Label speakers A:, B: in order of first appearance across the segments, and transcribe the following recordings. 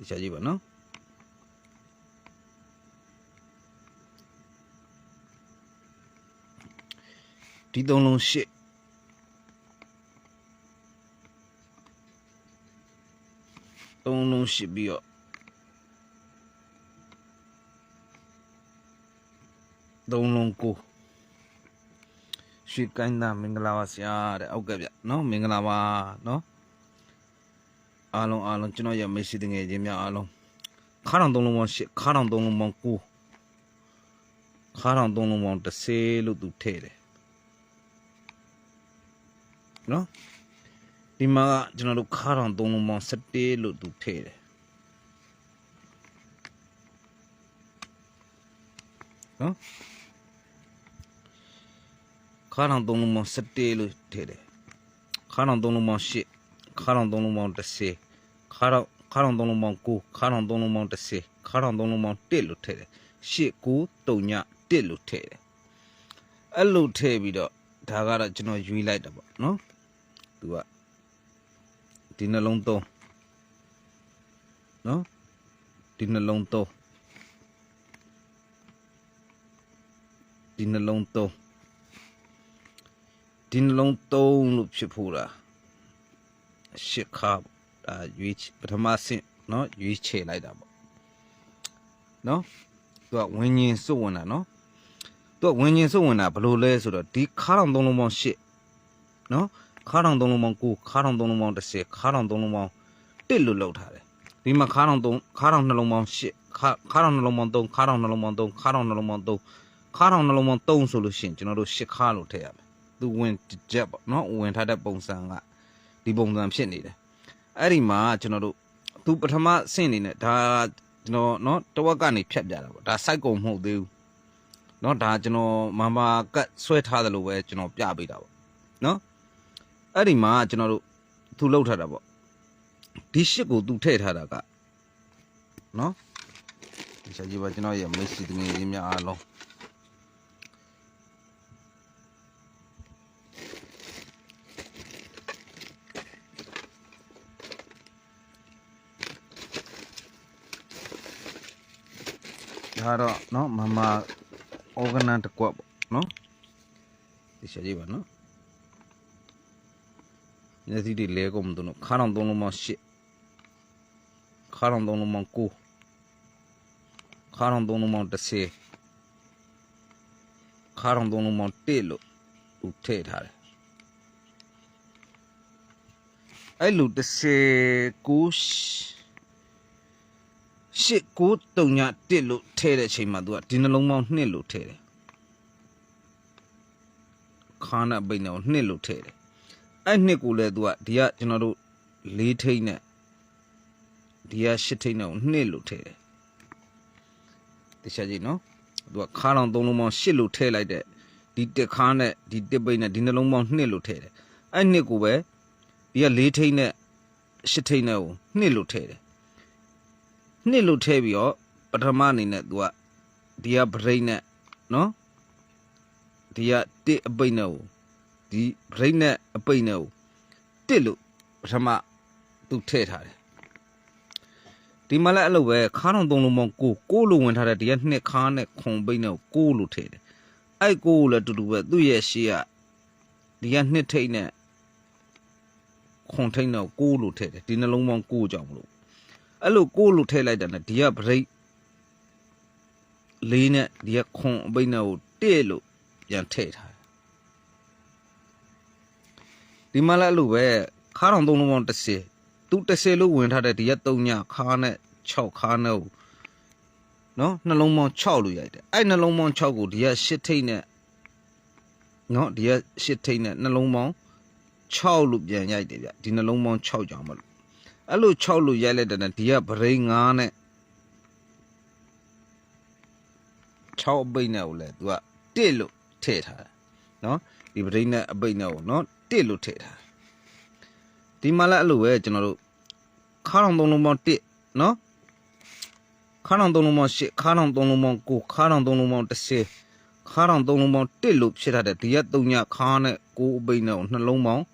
A: တရားကြည့်ပါနော်ဒီသုံးလုံးရှစ်သုံးလုံးရှစ်ပြီးတော့သုံးလုံးကိုရွှေကိုင်းသားမင်္ဂလာပါဆရာတဲ့အောက်ကပြနော်မင်္ဂလာပါနော် အားလုံးအားလုံးကျွန်တော်ရဲ့မိတ်ဆွေတငယ်ချင်းများအားလုံးခါတောင်သုံးလုံးပေါင်း၈ခါတောင်သုံးလုံးပေါင်း9ခါတောင်သုံးလုံးပေါင်း10လို့သူထည့်တယ်နော်ဒီမှာကကျွန်တော်တို့ခါတောင်သုံးလုံးပေါင်း17လို့သူထည့်တယ်နော်ခါတောင်သုံးလုံးပေါင်း17လို့ထည့်တယ်ခါတောင်သုံးလုံးပေါင်း8 ခါတောင်သုံးလုံးပေါင်း30ခါတောင်ခါတောင်သုံးလုံးပေါင်း9ခါတောင်သုံးလုံးပေါင်း30ခါတောင်သုံးလုံးပေါင်း1လို့ထည့်တယ်8 9 3ည1လို့ထည့်တယ်အဲ့လိုထည့်ပြီးတော့ဒါကတော့ကျွန်တော်ယူလိုက်တာပေါ့နော်သူကဒီနှလုံးသုံးနော်ဒီနှလုံးသုံးဒီနှလုံးသုံးဒီနှလုံးသုံးလို့ဖြစ်ဖို့လား ရှစ်ခါပေါ့ဒါရွေးချပထမဆင့်เนาะရွေးချယ်လိုက်တာပေါ့เนาะသူကဝင်းញင်စုပ်ဝင်တာเนาะသူကဝင်းញင်စုပ်ဝင်တာဘယ်လိုလဲဆိုတော့ဒီခါတောင်သုံးလုံးပေါင်း8เนาะခါတောင်သုံးလုံးပေါင်း9ခါတောင်သုံးလုံးပေါင်း10ခါတောင်သုံးလုံးပေါင်း1လို့လောက်ထားတယ်ဒီမှာခါတောင်3ခါတောင်နှလုံးပေါင်း8ခါခါတောင်နှလုံးပေါင်း3ခါတောင်နှလုံးပေါင်း3ခါတောင်နှလုံးပေါင်း3ခါတောင်နှလုံးပေါင်း3ဆိုလို့ရှိရင်ကျွန်တော်တို့10ခါလို့ထည့်ရမယ်သူဝင်ချက်ပေါ့เนาะဝင်ထားတဲ့ပုံစံက ဒီပုံစံဖြစ်နေတယ်အဲ့ဒီမှာကျွန်တော်တို့သူပထမဆင့်နေနဲ့ဒါကျွန်တော်เนาะတဝက်ကနေဖြတ်ပြတာပေါ့ဒါ site ကုန်မဟုတ်သေးဘူးเนาะဒါကျွန်တော်မမကတ်ဆွဲထားတယ်လို့ပဲကျွန်တော်ပြပေးတာပေါ့เนาะအဲ့ဒီမှာကျွန်တော်တို့သူလှုပ်ထားတာပေါ့ဒီရှစ်ကိုသူထည့်ထားတာကเนาะဒီချက်ကြီးပါကျွန်တော်ရဲ့မိတ်ဆွေတငယ်ချင်းများအားလုံး ကတော့เนาะမမဩဂနန်တကွက်ပေါ့เนาะဒီရှာကြည့်ပါเนาะမျက်စိတွေလဲကုန်မသွန်းတော့ခါတော်သုံးလုံးမရှစ်ခါတော်သုံးလုံးမကိုခါတော်သုံးလုံးမ30ခါတော်သုံးလုံးမ1လို့သူထည့်ထားတယ်အဲ့လို19 8931လို့ထည့်တဲ့အချိန်မှာသူကဒီနှလုံးပေါင်း2လို့ထည့်တယ်ခါနာပိန်တော့2လို့ထည့်တယ်အဲ့2ကိုလည်းသူကဒီကကျွန်တော်တို့၄ထိတ်နဲ့ဒီက8ထိတ်နဲ့2လို့ထည့်တယ်တခြားကြည့်နော်သူကခါလောင်3လုံးပေါင်း8လို့ထည့်လိုက်တဲ့ဒီတစ်ခါနဲ့ဒီတစ်ပိန်နဲ့ဒီနှလုံးပေါင်း2လို့ထည့်တယ်အဲ့2ကိုပဲဒီက၄ထိတ်နဲ့8ထိတ်နဲ့2လို့ထည့်တယ် နှစ်လို့ထဲပြီးတော့ပထမအနေနဲ့ तू ကဒီကဗရိတ်နဲ့နော်ဒီကတစ်အပိတ်နဲ့ကိုဒီဗရိတ်နဲ့အပိတ်နဲ့ကိုတစ်လို့ပထမ तू ထည့်ထားတယ်ဒီမှာလည်းအဲ့လိုပဲခါးတော်သုံးလုံးပေါင်းကိုကိုလို့ဝင်ထားတဲ့ဒီကနှစ်ခါနဲ့ခွန်ပိတ်နဲ့ကိုကိုလို့ထည့်တယ်အဲ့ကိုကိုလည်းတူတူပဲသူ့ရဲ့ရှေ့ကဒီကနှစ်ထိတ်နဲ့ခွန်ထိတ်နဲ့ကိုလို့ထည့်တယ်ဒီနှလုံးပေါင်းကိုကြောင့်မလို့ အဲ့လိုကိုလို့ထည့်လိုက်တာနဲ့ဒီကဗရိတ်လေးနဲ့ဒီကခွန်အပိတ်နဲ့ကိုတဲ့လို့ပြန်ထည့်ထားတယ်ဒီမှာလည်းအဲ့လိုပဲခါတောင်သုံးလုံးပေါင်း30သူ30လို့ဝင်ထားတဲ့ဒီက3ညခါနဲ့6ခါနဲ့ကိုနော်နှလုံးပေါင်း6လို့ရိုက်တယ်အဲ့နှလုံးပေါင်း6ကိုဒီက8ထိတ်နဲ့နော်ဒီက8ထိတ်နဲ့နှလုံးပေါင်း6လို့ပြန်ရိုက်တယ်ဗျဒီနှလုံးပေါင်း6ကြောင်မလို့ အဲ့လို6လို့ရိုက်လိုက်တဲ့နဲ့ဒီကဗရိန်9နဲ့6အပိတ်နဲ့ကိုလဲ तू က1လို့ထည့်ထားတယ်နော်ဒီဗရိန်နဲ့အပိတ်နဲ့ကိုနော်1လို့ထည့်ထားတယ်ဒီမှာလည်းအဲ့လိုပဲကျွန်တော်တို့ခါတောင်သုံးလုံးပေါင်း1နော်ခါတောင်သုံးလုံးပေါင်း8ခါတောင်သုံးလုံးပေါင်း9ခါတောင်သုံးလုံးပေါင်း10ခါတောင်သုံးလုံးပေါင်း1လို့ဖြစ်ထားတဲ့ဒီက3ညခါနဲ့9အပိတ်နဲ့ကိုနှလုံးပေါင်း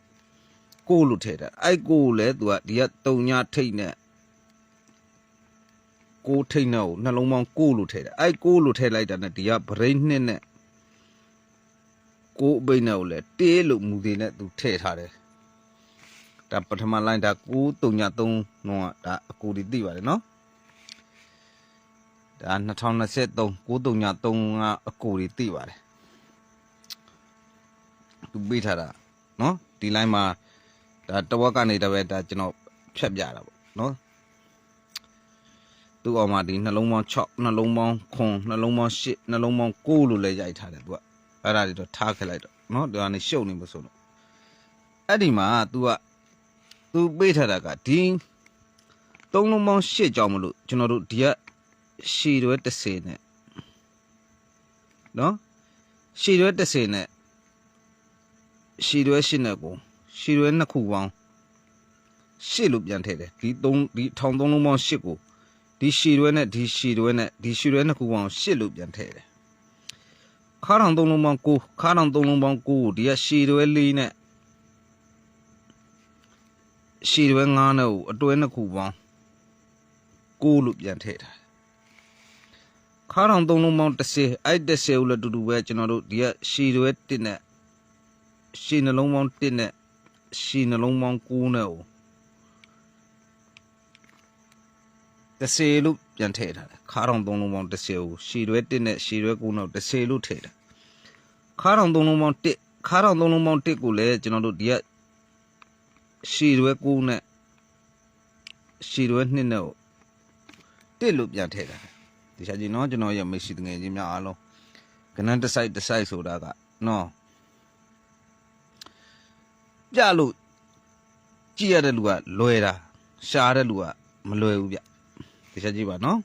A: ကိုလို့ထည့်တာအဲ့ကိုကိုလည်း तू ကဒီကတုံညာထိတ်နဲ့6ထိတ်နဲ့ကိုနှလုံးပေါင်း6လို့ထည့်တယ်အဲ့6လို့ထည့်လိုက်တာနဲ့ဒီက brain နှစ်နဲ့6အပိတ်နဲ့ကိုလည်းတေးလို့မူသေးနဲ့သူထည့်ထားတယ်ဒါပထမ line ဒါ933လုံးကဒါအကူဒီသိပါတယ်နော်ဒါ2023 933ကအကူဒီသိပါတယ်သူပေးထားတာနော်ဒီ line မှာ ဒါတဝက်ကနေတပည့်ဒါကျွန်တော်ဖြတ်ပြတာပေါ့နော်သူ့အောင်မှာဒီနှလုံးပေါင်း6နှလုံးပေါင်း9နှလုံးပေါင်း8နှလုံးပေါင်း9လို့လည်းရိုက်ထားတယ်သူကအဲ့ဒါတွေတော့ထားခဲ့လိုက်တော့နော်ဒီကနေရှုပ်နေမဆိုတော့အဲ့ဒီမှာ तू က तू ပေးထားတာကဒီသုံးလုံးပေါင်း8ကြောင်းမလို့ကျွန်တော်တို့ဒီကရှည်ရွယ်30နဲ့နော်ရှည်ရွယ်30နဲ့ရှည်ရွယ်8နဲ့ကို ရှည်ရွယ်နှစ်ခုပေါင်း8လို့ပြန်ထည့်တယ်ဒီ3ဒီထောင်သုံးလုံးပေါင်း8ကိုဒီရှည်ရွယ်နဲ့ဒီရှည်ရွယ်နဲ့ဒီရှည်ရွယ်နှစ်ခုပေါင်း8လို့ပြန်ထည့်တယ်ခါထောင်သုံးလုံးပေါင်း9ခါထောင်သုံးလုံးပေါင်း9ကိုဒီကရှည်ရွယ်4နဲ့ရှည်ရွယ်9နဲ့ကိုအတွဲနှစ်ခုပေါင်း9လို့ပြန်ထည့်တာခါထောင်သုံးလုံးပေါင်း10အဲ့10ကိုလည်းတူတူပဲကျွန်တော်တို့ဒီကရှည်ရွယ်1နဲ့ရှည်နှလုံးပေါင်း1နဲ့ ရှည်နှလုံးပေါင်း9နဲ့ကို10လို့ပြန်ထည့်ထားတယ်ခါထောင်သုံးလုံးပေါင်း10ကိုရှည်ရွယ်1နဲ့ရှည်ရွယ်9နဲ့10လို့ထည့်တယ်ခါထောင်သုံးလုံးပေါင်း1ခါထောင်သုံးလုံးပေါင်း1ကိုလည်းကျွန်တော်တို့ဒီကရှည်ရွယ်9နဲ့ရှည်ရွယ်2နဲ့ကို1လို့ပြန်ထည့်တာဒီချာကြီးနော်ကျွန်တော်ရဲ့မရှိတငယ်ချင်းများအားလုံးကနန်းတစ်ဆိုင်တစ်ဆိုင်ဆိုတာကနော် ပြလို့ကြည့်ရတဲ့လူကလွယ်တာရှားတဲ့လူကမလွယ်ဘူးဗျဒီချက်ကြည့်ပါနော်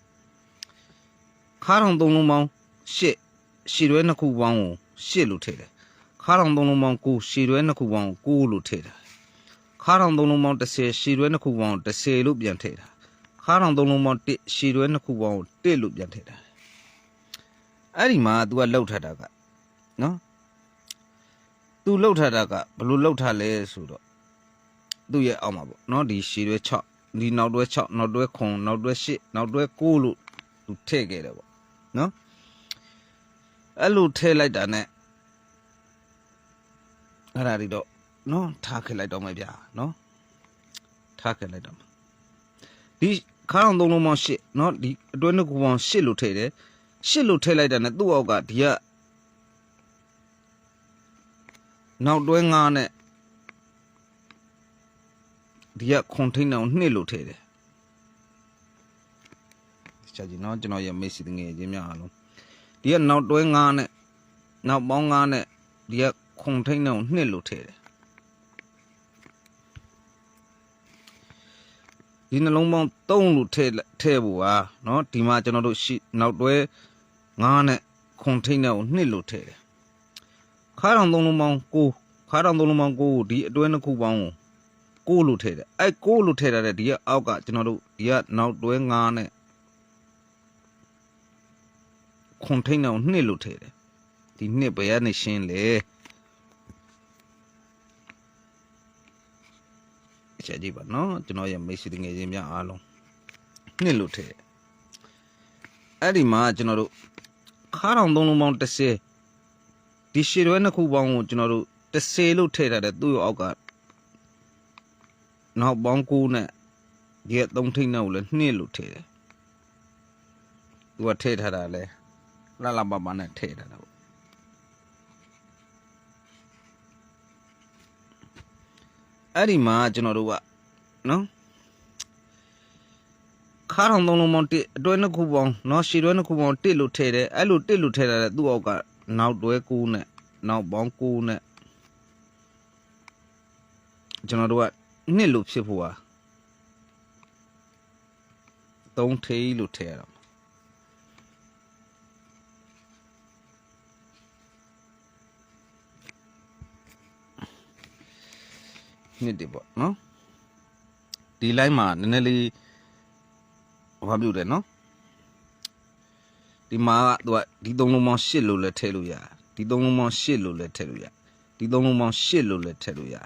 A: ခါထောင်သုံးလုံးပေါင်းရှစ်ရှည်ရွဲနှစ်ခုပေါင်းကိုရှစ်လို့ထည့်တယ်ခါထောင်သုံးလုံးပေါင်း9ရှည်ရွဲနှစ်ခုပေါင်းကို9လို့ထည့်တယ်ခါထောင်သုံးလုံးပေါင်း10ရှည်ရွဲနှစ်ခုပေါင်း10လို့ပြန်ထည့်တာခါထောင်သုံးလုံးပေါင်း1ရှည်ရွဲနှစ်ခုပေါင်း1လို့ပြန်ထည့်တာအဲ့ဒီမှာ तू ကလှုပ်ထတာကနော် သူလှုပ်ထားတာကဘယ်လိုလှုပ်ထားလဲဆိုတော့သူ့ရဲ့အောက်မှာပေါ့နော်ဒီရှည်တွဲ6ဒီနောက်တွဲ6နောက်တွဲ9နောက်တွဲ8နောက်တွဲ9လို့သူထည့်ခဲ့တယ်ပေါ့နော်အဲ့လိုထည့်လိုက်တာနဲ့အဲ့ဒါတွေတော့နော်ထားခဲ့လိုက်တော့မယ်ဗျာနော်ထားခဲ့လိုက်တော့မယ်ဒီခါအောင်သုံးလုံးပေါင်း8နော်ဒီအတွဲနှစ်ခုပေါင်း8လို့ထည့်တယ်8လို့ထည့်လိုက်တာနဲ့သူ့အောက်ကဒီက နောက်တွဲငါးနဲ့ဒီကခွန်ထိန်အောင်နှစ်လို့ထည့်တယ်ဒီချာကြီးနော်ကျွန်တော်ရဲ့မိတ်ဆွေငယ်ချင်းများအားလုံးဒီကနောက်တွဲငါးနဲ့နောက်ပေါင်းငါးနဲ့ဒီကခွန်ထိန်အောင်နှစ်လို့ထည့်တယ်ဒီနှလုံးပေါင်း3လို့ထည့်ထည့်ဖို့ဟာเนาะဒီမှာကျွန်တော်တို့ရှိနောက်တွဲ9နဲ့ခွန်ထိန်နဲ့ကိုနှစ်လို့ထည့်တယ် ခါတောင်သုံးလုံးပေါင်း9ခါတောင်သုံးလုံးပေါင်း9ကိုဒီအတွဲနှစ်ခုပေါင်းကို6လို့ထည့်တယ်အဲ့6လို့ထည့်ထားတဲ့ဒီကအောက်ကကျွန်တော်တို့ဒီကနောက်တွဲ9နဲ့ခွန်ထိန်နဲ့ကိုနှစ်လို့ထည့်တယ်ဒီနှစ်ဘယ်ကနေရှင်းလဲအချက်ကြည့်ပါနော်ကျွန်တော်ရဲ့မိတ်ဆွေငယ်ချင်းများအားလုံးနှစ်လို့ထည့်အဲ့ဒီမှာကျွန်တော်တို့ခါတောင်သုံးလုံးပေါင်း30 ဒီရှည်ရွဲနှစ်ခုပေါင်းကိုကျွန်တော်တို့30လို့ထည့်ထားတဲ့သူ့ရဲ့အောက်ကနောက်ပေါင်း9နဲ့ဒီက3ထိပ်နဲ့ကိုလည်း2လို့ထည့်တယ်သူကထည့်ထားတာလဲလှလှပပနဲ့ထည့်ထားတာပေါ့အဲ့ဒီမှာကျွန်တော်တို့ကနော်ခါထောင်သုံးလုံးပေါင်း1အတွဲနှစ်ခုပေါင်းနော်ရှည်တွဲနှစ်ခုပေါင်း1လို့ထည့်တယ်အဲ့လို1လို့ထည့်ထားတဲ့သူ့အောက်က နောက်တွဲ9နဲ့နောက်ပေါင်း9နဲ့ကျွန်တော်တို့ကနှစ်လို့ဖြစ်ဖို့ဟာ3ထိပ်လို့ထည့်ရအောင်နှစ်တည်းပေါ့နော်ဒီ line မှာနည်းနည်းလေးဘာပြုတယ်နော် ဒီမှာကသူကဒီသုံးလုံးပေါင်း8လို့လည်းထည့်လို့ရတယ်ဒီသုံးလုံးပေါင်း8လို့လည်းထည့်လို့ရဒီသုံးလုံးပေါင်း8လို့လည်းထည့်လို့ရ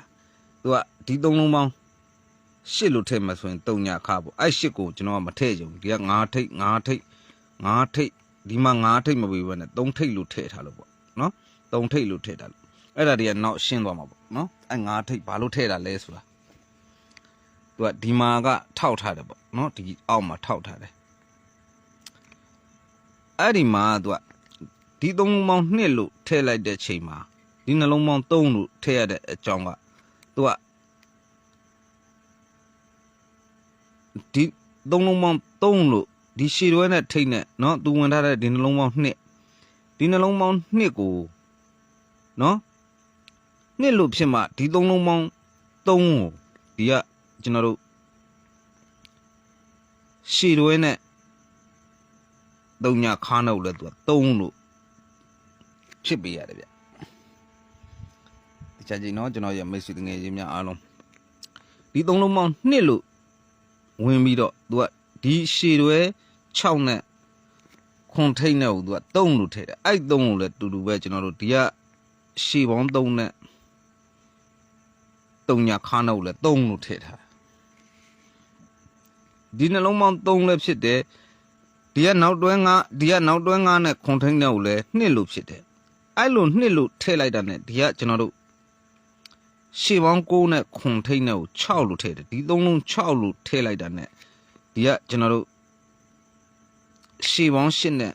A: သူကဒီသုံးလုံးပေါင်းရှစ်လို့ထည့်မှဆိုရင်တုံညာခါပေါ့အဲ့ရှစ်ကိုကျွန်တော်ကမထည့်ကြဘူးဒီက9ထိပ်9ထိပ်9ထိပ်ဒီမှာ9ထိပ်မပြီးဘဲနဲ့3ထိပ်လို့ထည့်ထားလို့ပေါ့နော်3ထိပ်လို့ထည့်ထားလို့အဲ့ဒါတွေကနောက်ရှင်းသွားမှာပေါ့နော်အဲ့9ထိပ်ဘာလို့ထည့်တာလဲဆိုတာသူကဒီမှာကထောက်ထားတယ်ပေါ့နော်ဒီအောက်မှာထောက်ထားတယ် အဲ့ဒီမှာသူကဒီသုံးလုံးပေါင်း2လို့ထည့်လိုက်တဲ့ချိန်မှာဒီနှလုံးပေါင်း3လို့ထည့်ရတဲ့အကြောင်းကသူကဒီသုံးလုံးပေါင်း3လို့ဒီရှည်တွဲနဲ့ထိတ်နဲ့เนาะသူဝင်ထားတဲ့ဒီနှလုံးပေါင်း2ဒီနှလုံးပေါင်း2ကိုเนาะ2လို့ဖြစ်မှဒီသုံးလုံးပေါင်း3ကိုဒီကကျွန်တော်တို့ရှည်တွဲနဲ့ သုံးညခါနောက်လဲသူကသုံးလို့ဖြစ်ပေးရတယ်ဗျတခြားကြည့်နော်ကျွန်တော်ရဲ့မိတ်ဆွေငယ်ချင်းများအားလုံးဒီသုံးလုံးပေါင်းနှစ်လို့ဝင်ပြီးတော့သူကဒီရှည်တွဲ6နဲ့ခွန်ထိတ်နဲ့ကိုသူက3လို့ထည့်တယ်အဲ့3ကိုလည်းတူတူပဲကျွန်တော်တို့ဒီကရှည်ပေါင်း3နဲ့3ညခါနောက်လည်း3လို့ထည့်ထားဒီနှလုံးပေါင်း3လည်းဖြစ်တယ် ဒီကနောက်တွဲ9ဒီကနောက်တွဲ9နဲ့ခွန်ထိတ်နဲ့ကိုလည်း2လို့ဖြစ်တယ်အဲ့လို2လို့ထည့်လိုက်တာနဲ့ဒီကကျွန်တော်တို့ရှေ့ပေါင်း6နဲ့ခွန်ထိတ်နဲ့ကို6လို့ထည့်တယ်ဒီသုံးလုံး6လို့ထည့်လိုက်တာနဲ့ဒီကကျွန်တော်တို့ရှေ့ပေါင်း8နဲ့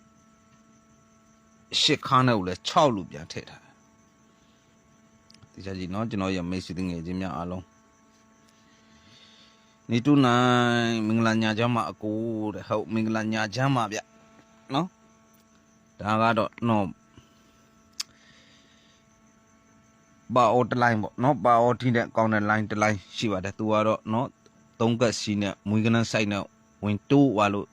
A: 8ခါနဲ့ကိုလည်း6လို့ပြန်ထည့်ထားတယ်ဒီချက်ကြီးเนาะကျွန်တော်ရဲ့မိတ်ဆွေငယ်ချင်းများအားလုံး နေတူနိုင်မင်္ဂလာညချမ်းပါအကိုတဲ့ဟုတ်မင်္ဂလာညချမ်းပါဗျနော်ဒါကတော့နော်ပါအော်တလိုင်းပေါ့နော်ပါအော်တီနဲ့ကောင်းတဲ့ line တလိုင်းရှိပါတယ်သူကတော့နော်သုံးကက်စီနဲ့မွေးကနန်းဆိုင်နဲ့ဝင်တိုးွာလို့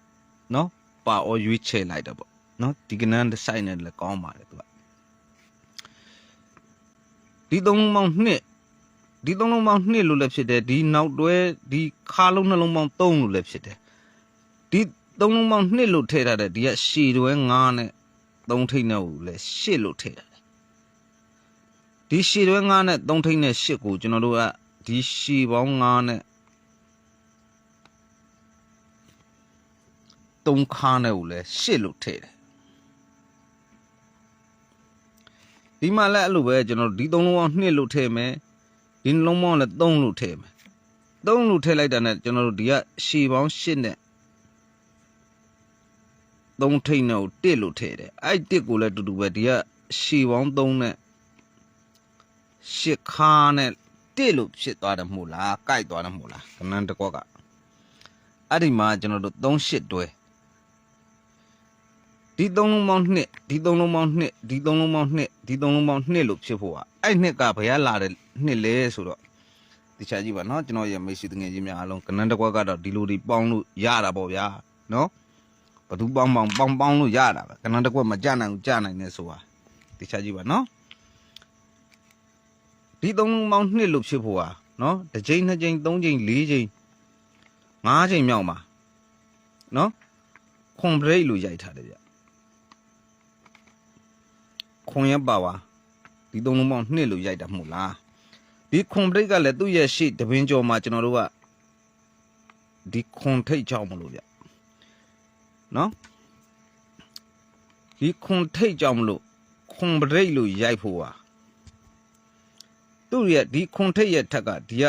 A: နော်ပါအော်ရွေးချယ်လိုက်တာပေါ့နော်ဒီကနန်းဆိုင်နဲ့လည်းကောင်းပါတယ်သူကဒီသုံးမောင်နှစ် ဒီသုံးလုံးပေါင်းနှစ်လို့လည်းဖြစ်တယ်ဒီနောက်တွဲဒီခါလုံးနှလုံးပေါင်း3လို့လည်းဖြစ်တယ်ဒီသုံးလုံးပေါင်းနှစ်လို့ထည့်ထားတဲ့ဒီကရှည်တွဲ9နဲ့3ထိပ်နဲ့ကိုလည်း8လို့ထည့်ထားတယ်ဒီရှည်တွဲ9နဲ့3ထိပ်နဲ့8ကိုကျွန်တော်တို့ကဒီရှည်ပေါင်း9နဲ့3ခါနဲ့ကိုလည်း8လို့ထည့်တယ်ဒီမှာလည်းအဲ့လိုပဲကျွန်တော်တို့ဒီ3လုံးပေါင်း2လို့ထည့်မယ် ဒီနှလုံးပေါင်းလည်း3လို့ထည့်မယ်3လို့ထည့်လိုက်တာနဲ့ကျွန်တော်တို့ဒီကရှည်ပေါင်း8နဲ့3ထိပ်နဲ့ကို1လို့ထည့်တယ်အဲ့1ကိုလည်းတူတူပဲဒီကရှည်ပေါင်း3နဲ့ရှစ်ခါနဲ့တစ်လို့ဖြစ်သွားတယ်မို့လားကြိုက်သွားတယ်မို့လားကနန်းတကောကအဲ့ဒီမှာကျွန်တော်တို့3ရှစ်တွဲဒီသုံးလုံးပေါင်းနှစ်ဒီသုံးလုံးပေါင်းနှစ်ဒီသုံးလုံးပေါင်းနှစ်ဒီသုံးလုံးပေါင်းနှစ်လို့ဖြစ်ဖို့อ่ะအဲ့နှစ်ကဘယ်ရလာတဲ့ နှစ်လဲဆိုတော့တခြားကြည့်ပါနော်ကျွန်တော်ရဲ့မိတ်ဆွေတငယ်ချင်းများအားလုံးကနန်းတစ်ခွက်ကတော့ဒီလိုဒီပေါင်းလို့ရတာပေါ့ဗျာနော်ဘသူပေါင်းပေါင်းပေါင်းပေါင်းလို့ရတာပဲကနန်းတစ်ခွက်မကြနိုင်ဘူးကြနိုင်နေဆိုတာတခြားကြည့်ပါနော်ဒီသုံးလုံးပေါင်းနှစ်လို့ဖြစ်ဖို့ဟာနော်တစ်ချိန်နှစ်ချိန်သုံးချိန်လေးချိန်ငါးချိန်မြောက်မှာနော်ခွန်ဘရိတ်လို့ရိုက်ထားတယ်ဗျခွန်ရပါပါဒီသုံးလုံးပေါင်းနှစ်လို့ရိုက်တာမဟုတ်လား ဒီခွန်ဘရိတ်ကလည်းသူ့ရဲ့ရှေ့တပင်းကျော်မှာကျွန်တော်တို့ကဒီခွန်ထိတ်ချောင်းမလို့ဗျနော်ဒီခွန်ထိတ်ချောင်းမလို့ခွန်ဘရိတ်လို့ရိုက်ဖို့ဟာသူ့ရဲ့ဒီခွန်ထိတ်ရဲ့ထက်ကဒီက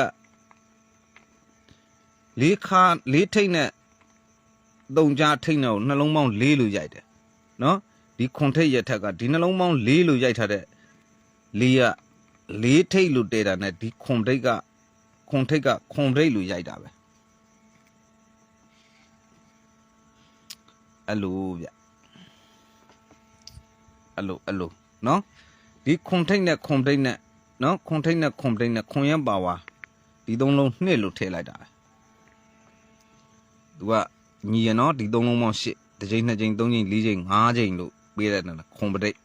A: လေးခါလေးထိတ်နဲ့သုံးကြားထိတ်နဲ့ကိုနှလုံးပေါင်းလေးလို့ရိုက်တယ်နော်ဒီခွန်ထိတ်ရဲ့ထက်ကဒီနှလုံးပေါင်းလေးလို့ရိုက်ထားတဲ့လေးက လေးထိတ်လို့တဲတာနဲ့ဒီခွန်ထိတ်ကခွန်ထိတ်ကခွန်ထိတ်လို့ရိုက်တာပဲအဲ့လိုဗျအဲ့လိုအဲ့လိုနော်ဒီခွန်ထိတ်နဲ့ခွန်ထိတ်နဲ့နော်ခွန်ထိတ်နဲ့ခွန်ထိတ်နဲ့ခွန်ရပါဝါဒီသုံးလုံးနှစ်လို့ထည့်လိုက်တာသူကညီရနော်ဒီသုံးလုံးပေါင်းရှစ်တစ်ချိန်နှစ်ချိန်သုံးချိန်လေးချိန်ငါးချိန်လို့ပေးတဲ့နော်ခွန်ပဋိတ်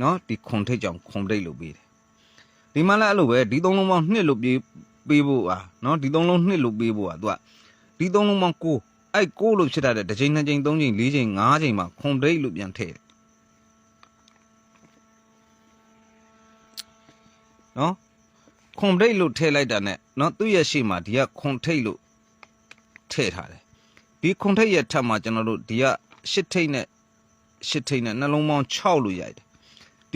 A: နော်ဒီခွန်ထိတ်ကြောင့်ခွန်ပဋိတ်လို့ပေးတယ် ဒီမှာလည်းအဲ့လိုပဲဒီသုံးလုံးပေါင်းနှစ်လို့ပေးပေးဖို့อ่ะနော်ဒီသုံးလုံးနှစ်လို့ပေးဖို့อ่ะသူကဒီသုံးလုံးပေါင်းကိုအဲ့ကိုလို့ဖြစ်တာတဲ့တစ်ချိန်နှစ်ချိန်သုံးချိန်လေးချိန်ငါးချိန်မှာခွန်ပဋိတ်လို့ပြန်ထည့်တယ်နော် ခွန်ထိတ်လို့ထည့်လိုက်တာနဲ့เนาะသူ့ရဲ့ရှေ့မှာဒီကခွန်ထိတ်လို့ထည့်ထားတယ်ဒီခွန်ထိတ်ရဲ့ထက်မှာကျွန်တော်တို့ဒီကရှစ်ထိတ်နဲ့ရှစ်ထိတ်နဲ့နှလုံးပေါင်း6လို့ရိုက်တယ်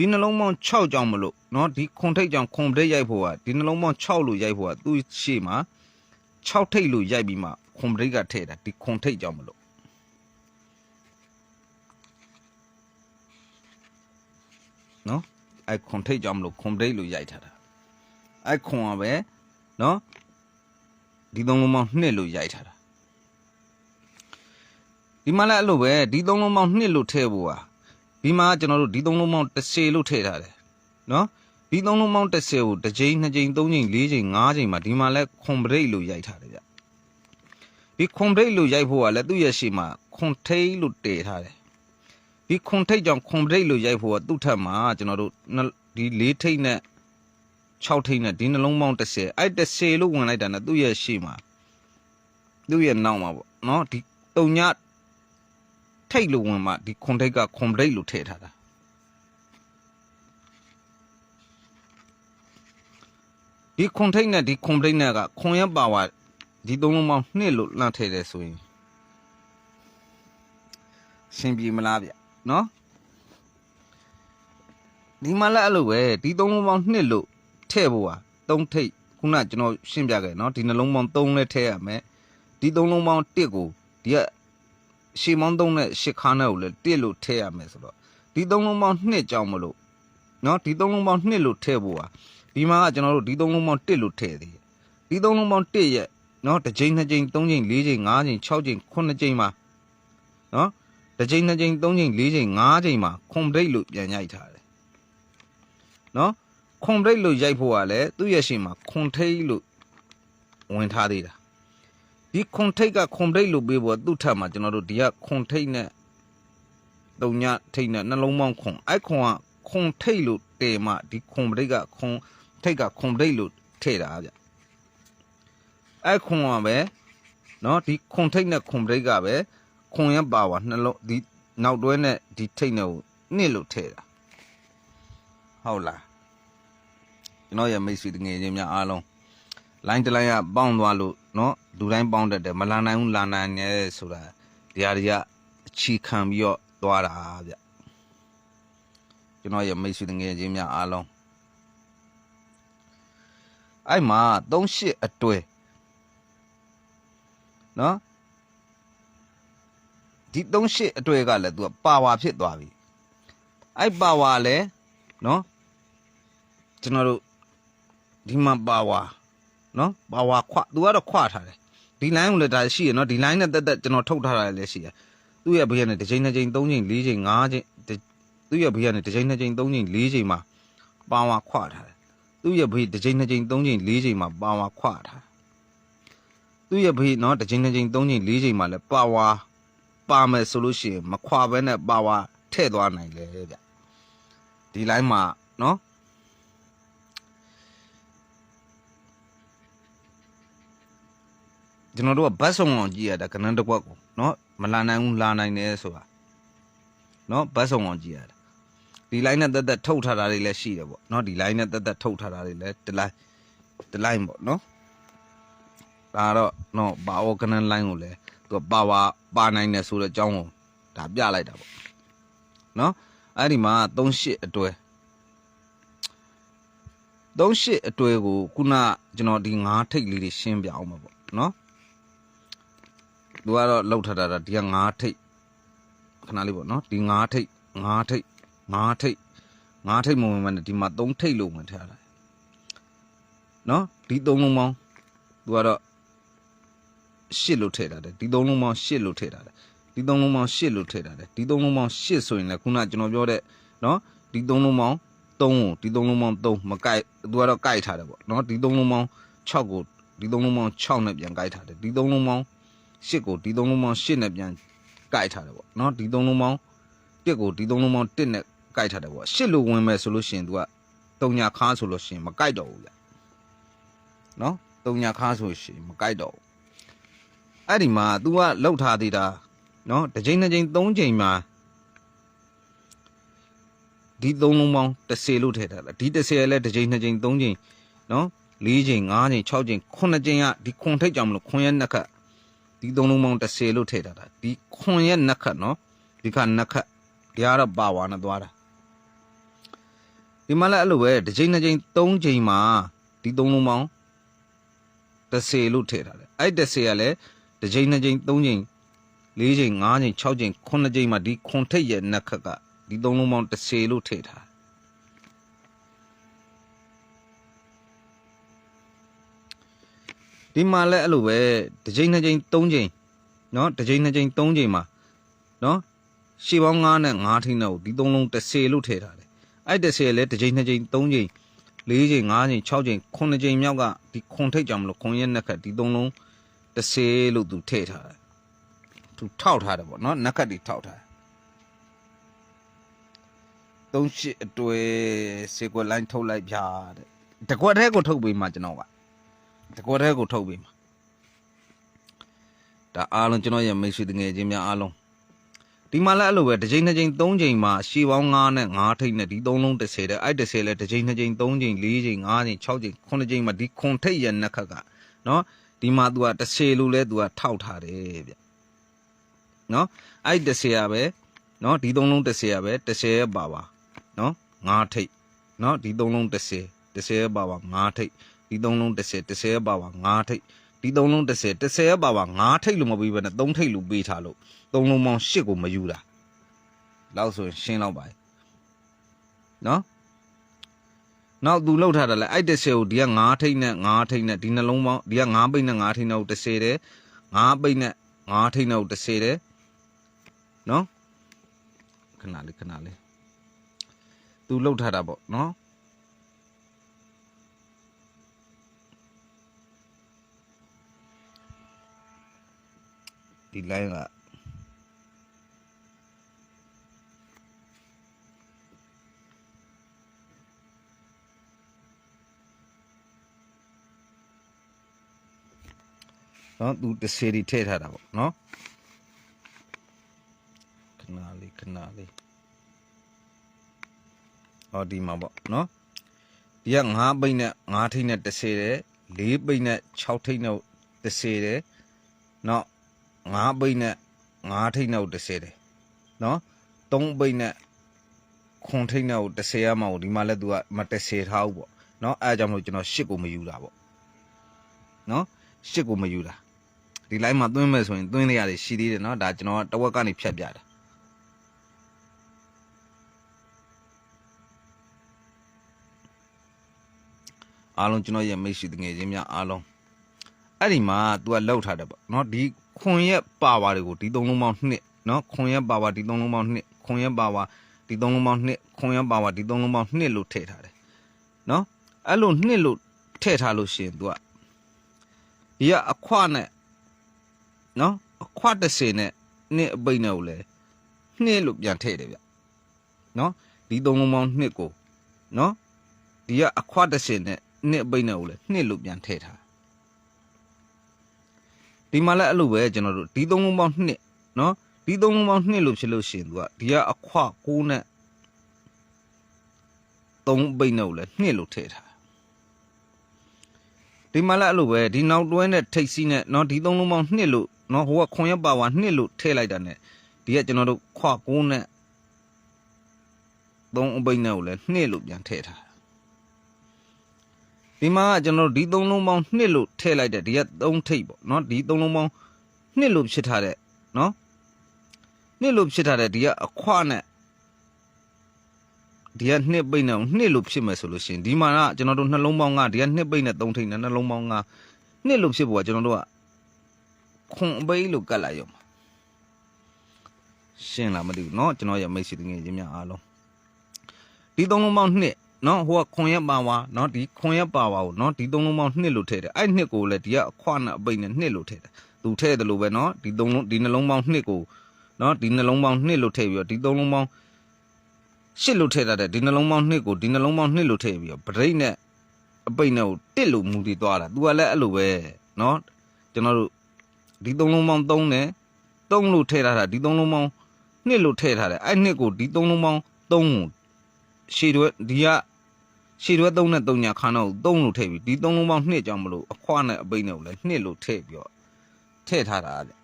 A: ဒီနှလုံးပေါင်း6ကြောင့်မလို့เนาะဒီခွန်ထိတ်ကြောင့်ခွန်ထိတ်ရိုက်ဖို့ကဒီနှလုံးပေါင်း6လို့ရိုက်ဖို့ကသူ့ရှေ့မှာ6ထိတ်လို့ရိုက်ပြီးမှခွန်ထိတ်ကထည့်တာဒီခွန်ထိတ်ကြောင့်မလို့နော်အဲခွန်ထိတ်ကြောင့်မလို့ခွန်ထိတ်လို့ရိုက်ထားတာ အဲ့ခွန်ကပဲเนาะဒီသုံးလုံးပေါင်းနှစ်လို့ရိုက်ထားတာဒီမှာလည်းအဲ့လိုပဲဒီသုံးလုံးပေါင်းနှစ်လို့ထည့်ဖို့ဟာ ဒီမှာကျွန်တော်တို့ဒီသုံးလုံးပေါင်း10လို့ထည့်ထားတယ်နော်ဒီသုံးလုံးပေါင်း10ကိုတစ်ချိန်နှစ်ချိန်သုံးချိန်လေးချိန်ငါးချိန်မှာဒီမှာလဲခွန်ဘရိတ်လို့ရိုက်ထားတယ်ဗျဒီခွန်ဘရိတ်လို့ရိုက်ဖို့ကလည်းသူ့ရဲ့ရှေ့မှာခွန်ထိတ်လို့တည်ထားတယ်ဒီခွန်ထိတ်ကြောင့်ခွန်ဘရိတ်လို့ရိုက်ဖို့ကသူ့ထက်မှာကျွန်တော်တို့ဒီ၄ထိတ်နဲ့6ထိတ်နဲ့ဒီနှလုံးပေါင်း10အဲ့10လို့ဝင်လိုက်တာနဲ့သူ့ရဲ့ရှေ့မှာသူ့ရဲ့နောက်မှာပေါ့နော်ဒီတုံည ထိတ်လို့ဝင်မှဒီခွန်ထိတ်ကခွန်ပရိတ်လို့ထည့်ထားတာဒီခွန်ထိတ်နဲ့ဒီခွန်ပရိတ်နဲ့ကခွန်ရပါဝါဒီသုံးလုံးပေါင်းနှစ်လို့လှန့်ထည့်တယ်ဆိုရင်ရှင်ပြေမလားဗျနော်ဒီမှာလည်းအဲ့လိုပဲဒီသုံးလုံးပေါင်းနှစ်လို့ထည့်ဖို့ဟာသုံးထိတ်ခုနကျွန်တော်ရှင်းပြခဲ့နော်ဒီနှလုံးပေါင်း3နဲ့ထည့်ရမယ်ဒီသုံးလုံးပေါင်း1ကိုဒီက ရှေမောင်း3နဲ့ရှစ်ခါနဲ့ကိုလည်း1လို့ထည့်ရမယ်ဆိုတော့ဒီ3လုံးပေါင်း2ကြောင်းမလို့เนาะဒီ3လုံးပေါင်း2လို့ထည့်ဖို့ဟာဒီမှာကကျွန်တော်တို့ဒီ3လုံးပေါင်း1လို့ထည့်သေးတယ်ဒီ3လုံးပေါင်း1ရဲ့เนาะတစ်ချိန်နှစ်ချိန်သုံးချိန်လေးချိန်ငါးချိန်6ချိန်9ချိန်မှာเนาะတစ်ချိန်နှစ်ချိန်သုံးချိန်လေးချိန်ငါးချိန်မှာခွန်ဘရိတ်လို့ပြန်ရိုက်ထားတယ်เนาะ ခွန်ဘရိတ်လို့ရိုက်ဖို့ကလည်းသူ့ရဲ့ရှင်မှာခွန်ထိတ်လို့ဝင်ထားသေးတာ ဒီခွန်ထိတ်ကခွန်ဘရိတ်လို့ပေးဖို့ကသူ့ထက်မှာကျွန်တော်တို့ဒီကခွန်ထိတ်နဲ့တုံညထိတ်နဲ့နှလုံးပေါင်းခွန်အဲ့ခွန်ကခွန်ထိတ်လို့တဲမှဒီခွန်ဘရိတ်ကခွန်ထိတ်ကခွန်ဘရိတ်လို့ထည့်တာဗျအဲ့ခွန်ကပဲเนาะဒီခွန်ထိတ်နဲ့ခွန်ဘရိတ်ကပဲခွန်ရပါဝါနှလုံးဒီနောက်တွဲနဲ့ဒီထိတ်နဲ့ကိုနှစ်လို့ထည့်တာဟုတ်လား ကျွန်တော်ရဲ့မိတ်ဆွေတငယ်ချင်းများအားလုံး လိုင်းတစ်လိုင်းကပေါင်းသွားလို့เนาะလူတိုင်းပေါင်းတတ်တယ်မလာနိုင်ဘူးလာနိုင်တယ်ဆိုတာဒီဟာတွေကအခြေခံပြီးတော့သွားတာဗျကျွန်တော်ရဲ့မိတ်ဆွေတငယ်ချင်းများအားလုံးအဲ့မှာ38အတွဲเนาะဒီ38အတွဲကလည်း तू ပါဝါဖြစ်သွားပြီအဲ့ပါဝါလည်းเนาะကျွန်တော်တို့ ဒီမှာပါဝါ နော်ပါဝါခွသူကတော့ခွထားတယ်ဒီ line ကိုလည်းဒါရှိရနော်ဒီ line နဲ့တက်တက်ကျွန်တော်ထုတ်ထားတာလည်းရှိရသူ့ရဲ့ဘေးကနေတစ်ချိန်နှစ်ချိန်သုံးချိန်လေးချိန်ငါးချိန်သူ့ရဲ့ဘေးကနေတစ်ချိန်နှစ်ချိန်သုံးချိန်လေးချိန်မှာပါဝါခွထားတယ်သူ့ရဲ့ဘေးတစ်ချိန်နှစ်ချိန်သုံးချိန်လေးချိန်မှာပါဝါခွထားတယ်သူ့ရဲ့ဘေးနော်တစ်ချိန်နှစ်ချိန်သုံးချိန်လေးချိန်မှာလည်းပါဝါပါမယ်ဆိုလို့ရှိရင်မခွာဘဲနဲ့ပါဝါထည့်သွားနိုင်လေဗျဒီ line မှာနော် ကျွန်တော်တို့ကဘတ်ဆောင်အောင်ကြည့်ရတာကနန်းတစ်ကွက်ကိုเนาะမလာနိုင်ဘူးလာနိုင်တယ်ဆိုတာเนาะဘတ်ဆောင်အောင်ကြည့်ရတာဒီ line နဲ့တက်တက်ထုတ်ထားတာတွေလည်းရှိတယ်ပေါ့เนาะဒီ line နဲ့တက်တက်ထုတ်ထားတာတွေလည်းဒီ line ဒီ line ပေါ့เนาะဒါတော့เนาะဘာအောကနန်း line ကိုလည်းသူကပါဝါပါနိုင်တယ်ဆိုတဲ့အကြောင်းကိုဒါပြလိုက်တာပေါ့เนาะအဲ့ဒီမှာ38အတွဲ38အတွဲကိုခုနကျွန်တော်ဒီ9ထိပ်လေးတွေရှင်းပြအောင်ပါပေါ့เนาะ သူကတော့လှုပ်ထတာတာဒီက9ထိပ်ခဏလေးပေါ့နော်ဒီ9ထိပ်9ထိပ်9ထိပ်9ထိပ်မဝင်မနဲ့ဒီမှာ3ထိပ်လို့ဝင်ထားတာနော်ဒီ3လုံးပေါင်းသူကတော့8လို့ထည့်တာတယ်ဒီ3လုံးပေါင်း8လို့ထည့်တာတယ်ဒီ3လုံးပေါင်း8လို့ထည့်တာတယ်ဒီ3လုံးပေါင်း8ဆိုရင်လည်းခုနကျွန်တော်ပြောတဲ့နော်ဒီ3လုံးပေါင်း3ကိုဒီ3လုံးပေါင်း3မကိုက်သူကတော့ကိုက်ထားတယ်ပေါ့နော်ဒီ3လုံးပေါင်း6ကိုဒီ3လုံးပေါင်း6နဲ့ပြန်ကိုက်ထားတယ်ဒီ3လုံးပေါင်း ရှစ်ကိုဒီသုံးလုံးပေါင်းရှစ်နဲ့ပြန်ကိုက်ထားတယ်ပေါ့နော်ဒီသုံးလုံးပေါင်းတစ်ကိုဒီသုံးလုံးပေါင်းတစ်နဲ့ကိုက်ထားတယ်ပေါ့ရှစ်လို့ဝင်မယ်ဆိုလို့ရှိရင် तू ကတုံညာခါဆိုလို့ရှိရင်မကိုက်တော့ဘူးဗျနော်တုံညာခါဆိုရှင်မကိုက်တော့ဘူးအဲ့ဒီမှာ तू ကလှုပ်ထားသေးတာနော်တစ်ချိန်နှစ်ချိန်သုံးချိန်မှာဒီသုံးလုံးပေါင်း30လို့ထည့်ထားတာဒီ30လည်းတစ်ချိန်နှစ်ချိန်သုံးချိန်နော်၄ချိန်၅ချိန်6ချိန်9ချိန်ကဒီခွန်ထိတ်ကြောင့်မလို့ခွန်ရဲ့နှစ်ခတ် ဒီသုံးလုံးပေါင်း30လို့ထည့်ထားတာဒီခွန်ရဲ့နှစ်ခတ်နော်ဒီခါနှစ်ခတ်ဒီကတော့ပါဝါနဲ့သွားတာဒီမှာလည်းအဲ့လိုပဲတစ်ချိန်နှစ်ချိန်သုံးချိန်မှာဒီသုံးလုံးပေါင်း30လို့ထည့်ထားတယ်အဲ့30ကလည်းတစ်ချိန်နှစ်ချိန်သုံးချိန်၄ချိန်၅ချိန်6ချိန်9ချိန်မှာဒီခွန်ထိတ်ရဲ့နှစ်ခတ်ကဒီသုံးလုံးပေါင်း30လို့ထည့်ထားတယ် ဒီမှာလည်းအဲ့လိုပဲတစ်ချိန်နှစ်ချိန်သုံးချိန်เนาะတစ်ချိန်နှစ်ချိန်သုံးချိန်မှာเนาะရှေ့ပေါင်း9နဲ့9ထိန်းတော့ဒီသုံးလုံး30လို့ထည့်ထားတယ်အဲ့30လည်းတစ်ချိန်နှစ်ချိန်သုံးချိန်၄ချိန်၅ချိန်6ချိန်9ချိန်မြောက်ကဒီခွန်ထိတ်ကြောင်မလို့ခွန်ရဲ့နက်ခတ်ဒီသုံးလုံး30လို့သူထည့်ထားတယ်သူထောက်ထားတယ်ပေါ့เนาะနက်ခတ်ဒီထောက်ထားတယ်သုံးရှစ်အတွေ့စေကွက်လိုင်းထုတ်လိုက်ပြတဲ့တကွက်ထဲကိုထုတ်ပေးမှကျွန်တော်က တကွက်ထဲကိုထုတ်ပေးမှာဒါအားလုံးကျွန်တော်ရဲ့မိတ်ဆွေတငယ်ချင်းများအားလုံးဒီမှာလည်းအဲ့လိုပဲတစ်ချိန်နှစ်ချိန်သုံးချိန်မှာရှေပေါင်း9နဲ့9ထိပ်နဲ့ဒီသုံးလုံး30တဲ့အဲ့30လဲတစ်ချိန်နှစ်ချိန်သုံးချိန်4ချိန်5ချိန်6ချိန်9ချိန်မှာဒီခွန်ထိပ်ရဲ့နှစ်ခက်ကနော်ဒီမှာ तू က30လို့လဲ तू ကထောက်ထားတယ်ဗျနော်အဲ့30ရပဲနော်ဒီသုံးလုံး30ရပဲ30ရဲ့ပါပါနော်9ထိပ်နော်ဒီသုံးလုံး30 30ရဲ့ပါပါ9ထိပ် ဒီသုံးလုံး30 30ရဲ့ပါပါ9ထိပ်ဒီသုံးလုံး30 30ရဲ့ပါပါ9ထိပ်လို့မပြီးဘဲနဲ့3ထိပ်လို့ပေးထားလို့သုံးလုံးပေါင်း8ကိုမယူတာလောက်ဆိုရင်ရှင်းတော့ပါနော်နောက်သူလောက်ထားတယ်လဲအဲ့30ကိုဒီက9ထိပ်နဲ့9ထိပ်နဲ့ဒီနှလုံးပေါင်းဒီက9ပိတ်နဲ့9ထိပ်နဲ့ကို30တယ်9ပိတ်နဲ့9ထိပ်နဲ့ကို30တယ်နော်ခဏလေးခဏလေးသူလောက်ထားတာပေါ့နော် ဒီ line ကနော်သူတစ်စီရီထည့်ထားတာပေါ့နော်ခဏလေးခဏလေးဟောဒီမှာပေါ့နော်ဒီက9ပိတ်နဲ့9ထိပ်နဲ့တစ်စီတယ်4ပိတ်နဲ့6ထိပ်နဲ့တစ်စီတယ်နော် ငါးပိတ်နဲ့ငါးထိပ်နဲ့ကို30တယ်နော်သုံးပိတ်နဲ့ခွန်ထိပ်နဲ့ကို30ရမှာကိုဒီမှာလဲ तू ကမ30ထားဘူးပေါ့နော်အဲအကြောင်းမလို့ကျွန်တော်ရှစ်ကိုမယူတာပေါ့နော်ရှစ်ကိုမယူတာဒီ line မှာသွင်းမဲ့ဆိုရင်သွင်းနေရတယ်ရှိသေးတယ်နော်ဒါကျွန်တော်ကတဝက်ကနေဖြတ်ပြတာအားလုံးကျွန်တော်ရဲ့မိတ်ဆွေတငယ်ချင်းများအားလုံးအဲ့ဒီမှာ तू ကလောက်ထားတယ်ပေါ့နော်ဒီ ခွန်ရဲ့ပါဝါတွေကိုဒီသုံးလုံးပေါင်းနှစ်နော်ခွန်ရဲ့ပါဝါဒီသုံးလုံးပေါင်းနှစ်ခွန်ရဲ့ပါဝါဒီသုံးလုံးပေါင်းနှစ်ခွန်ရဲ့ပါဝါဒီသုံးလုံးပေါင်းနှစ်လို့ထည့်ထားတယ်နော်အဲ့လိုနှစ်လို့ထည့်ထားလို့ရှိရင် तू ကဒီကအခွနဲ့နော်အခွတစ်စင်နဲ့နှစ်အပိတ်နဲ့ကိုလေနှစ်လို့ပြန်ထည့်တယ်ဗျနော်ဒီသုံးလုံးပေါင်းနှစ်ကိုနော်ဒီကအခွတစ်စင်နဲ့နှစ်အပိတ်နဲ့ကိုလေနှစ်လို့ပြန်ထည့်ထား ဒီမှာလည်းအဲ့လိုပဲကျွန်တော်တို့ဒီသုံးခုပေါင်းနှစ်နော်ဒီသုံးခုပေါင်းနှစ်လို့ဖြစ်လို့ရှိရင်သူကဒီကအခွ6နဲ့3ပိတ်နဲ့ကိုလည်းနှစ်လို့ထည့်ထားဒီမှာလည်းအဲ့လိုပဲဒီနောက်တွဲနဲ့ထိပ်စီးနဲ့နော်ဒီသုံးလုံးပေါင်းနှစ်လို့နော်ဟိုကခွန်ရပါဝါနှစ်လို့ထည့်လိုက်တာနဲ့ဒီကကျွန်တော်တို့ခွ6နဲ့3အပိတ်နဲ့ကိုလည်းနှစ်လို့ပြန်ထည့်ထား ဒီမှာကကျွန်တော်တို့ဒီသုံးလုံးပေါင်း2လို့ထည့်လိုက်တဲ့ဒီက3ထိပ်ပေါ့เนาะဒီသုံးလုံးပေါင်း2လို့ဖြစ်ထားတဲ့เนาะ2လို့ဖြစ်ထားတဲ့ဒီကအခွနဲ့ဒီက2ပိတ်နဲ့2လို့ဖြစ်မယ်ဆိုလို့ရှိရင်ဒီမှာကကျွန်တော်တို့နှလုံးပေါင်းကဒီက2ပိတ်နဲ့3ထိပ်နဲ့နှလုံးပေါင်းက2လို့ဖြစ်ပေါ်ကကျွန်တော်တို့ကခွန်ပိတ်လို့ကတ်လိုက်ရုံပါရှင်းလားမသိဘူးเนาะကျွန်တော်ရဲ့မိတ်ဆွေတငယ်ချင်းများအားလုံးဒီသုံးလုံးပေါင်း2 နော်ဟိုကခွန်ရက်ပါဝါနော်ဒီခွန်ရက်ပါဝါကိုနော်ဒီသုံးလုံးပေါင်းနှစ်လို့ထည့်တယ်အဲ့နှစ်ကိုလည်းဒီကအခွနဲ့အပိတ်နဲ့နှစ်လို့ထည့်တယ်သူထည့်တယ်လို့ပဲနော်ဒီသုံးလုံးဒီနှလုံးပေါင်းနှစ်ကိုနော်ဒီနှလုံးပေါင်းနှစ်လို့ထည့်ပြီးတော့ဒီသုံးလုံးပေါင်းရှစ်လို့ထည့်တတ်တယ်ဒီနှလုံးပေါင်းနှစ်ကိုဒီနှလုံးပေါင်းနှစ်လို့ထည့်ပြီးတော့ဗရိတ်နဲ့အပိတ်နဲ့ကိုတစ်လို့မူတည်သွားတာသူကလည်းအဲ့လိုပဲနော်ကျွန်တော်တို့ဒီသုံးလုံးပေါင်း3နဲ့3လို့ထည့်ထားတာဒီသုံးလုံးပေါင်းနှစ်လို့ထည့်ထားတယ်အဲ့နှစ်ကိုဒီသုံးလုံးပေါင်း3ကိုရှေ့တော့ဒီက ရှည်တွဲ3နဲ့3ညာခါတော့3လို့ထည့်ပြီးဒီ3လုံးပေါင်း2ကြောင့်မလို့အခွားနဲ့အပိတ်နဲ့ကိုလည်း2လို့ထည့်ပြီးတော့ထည့်ထားတာတဲ့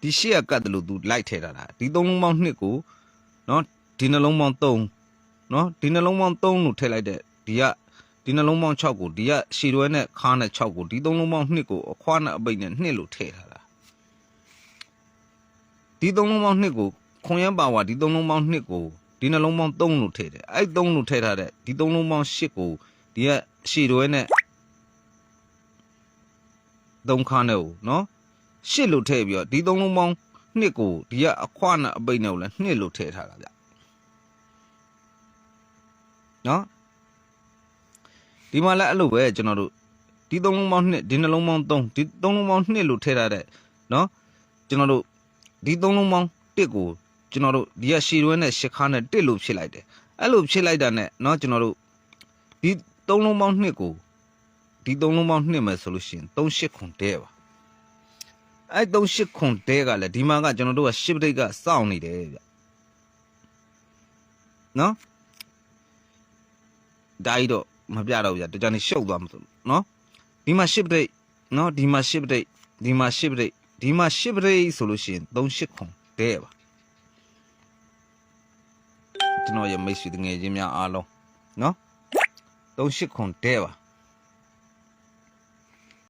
A: ဒီရှေ့ကကတ်တယ်လို့ तू လိုက်ထည့်ထားတာဒီ3လုံးပေါင်း2ကိုနော်ဒီနှလုံးပေါင်း3နော်ဒီနှလုံးပေါင်း3လို့ထည့်လိုက်တဲ့ဒီကဒီနှလုံးပေါင်း6ကိုဒီကရှည်တွဲနဲ့ခါနဲ့6ကိုဒီ3လုံးပေါင်း2ကိုအခွားနဲ့အပိတ်နဲ့2လို့ထည့်ထားတာဒီ3လုံးပေါင်း2ကိုခွန်ရမ်းပါဝါဒီ3လုံးပေါင်း2ကို ဒီနှလုံးပေါင်း3လို့ထည့်တယ်အဲ့3လို့ထည့်ထားတဲ့ဒီ3လုံးပေါင်း8ကိုဒီကရှည်တွဲနဲ့3ခါနဲ့ကိုနော်8လို့ထည့်ပြီးတော့ဒီ3လုံးပေါင်း2ကိုဒီကအခွားနဲ့အပိတ်နဲ့ကိုလည်း2လို့ထည့်ထားတာဗျနော်ဒီမှာလည်းအဲ့လိုပဲကျွန်တော်တို့ဒီ3လုံးပေါင်း2ဒီနှလုံးပေါင်း3ဒီ3လုံးပေါင်း2လို့ထည့်ထားတဲ့နော်ကျွန်တော်တို့ဒီ3လုံးပေါင်း1ကို ကျွန်တော်တို့ဒီကရှည်တွဲနဲ့ရှစ်ခါနဲ့တစ်လို့ဖြစ်လိုက်တယ်အဲ့လိုဖြစ်လိုက်တာနဲ့เนาะကျွန်တော်တို့ဒီသုံးလုံးပေါင်းနှစ်ကိုဒီသုံးလုံးပေါင်းနှစ်မယ်ဆိုလို့ရှိရင်38ခွန်တဲပါအဲ့38ခွန်တဲကလည်းဒီမှာကကျွန်တော်တို့ကရှစ်ပရိတ်ကစောင့်နေတယ်ဗျเนาะဒါကြီးတော့မပြတော့ဗျာတကြနေရှုပ်သွားမှာဆိုเนาะဒီမှာရှစ်ပရိတ်เนาะဒီမှာရှစ်ပရိတ်ဒီမှာရှစ်ပရိတ်ဒီမှာရှစ်ပရိတ်ဆိုလို့ရှိရင်38ခွန်တဲပါ ကျွန်တော်ရဲ့မိတ်ဆွေငယ်ချင်းများအားလုံးနော်38ခွန်တဲပါ